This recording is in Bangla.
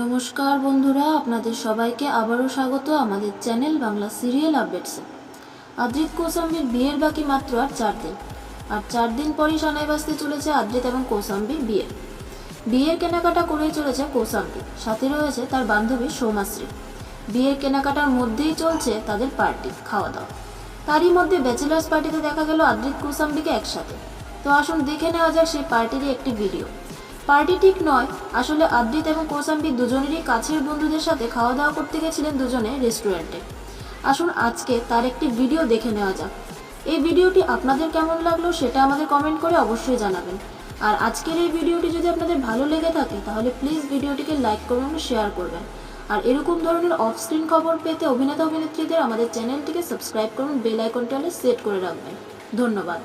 নমস্কার বন্ধুরা, আপনাদের সবাইকে আবারও স্বাগত আমাদের চ্যানেল বাংলা সিরিয়াল আপডেটসে। আদ্রিত কৌসাম্বির বিয়ের বাকি মাত্র আর চার দিন। আর চার দিন পরই সানাই বাজতে চলেছে আদ্রিত এবং কৌসাম্বির বিয়ে। বিয়ের কেনাকাটা করেই চলেছে কৌসাম্বি সাথে রয়েছে তার বান্ধবী সৌমাশ্রী। বিয়ের কেনাকাটার মধ্যেই চলছে তাদের পার্টি খাওয়া দাওয়া তারই মধ্যে ব্যাচেলার্স পার্টিতে দেখা গেল আদ্রিত কৌসাম্বিকে একসাথে। তো আসুন দেখে নেওয়া যাক সেই পার্টিরই একটি ভিডিও। পার্টি ঠিক নয়। আসলে আদ্রিত এবং কৌসাম্বি দুজনেরই কাছের বন্ধুদের সাথে খাওয়া দাওয়া করতে গেছিলেন দুজনে রেস্টুরেন্টে। আসুন আজকে তার একটি ভিডিও দেখে নেওয়া যাক। এই ভিডিওটি আপনাদের কেমন লাগল সেটা আমাদের কমেন্ট করে অবশ্যই জানাবেন। আর আজকের এই ভিডিওটি যদি আপনাদের ভালো লেগে থাকে, তাহলে প্লিজ ভিডিওটিকে লাইক করুন শেয়ার করবেন। আর এরকম ধরনের অফ স্ক্রিন খবর পেতে অভিনেতা অভিনেত্রীদের আমাদের চ্যানেলটিকে সাবস্ক্রাইব করুন, বেল আইকনটি সেট করে রাখবেন। ধন্যবাদ।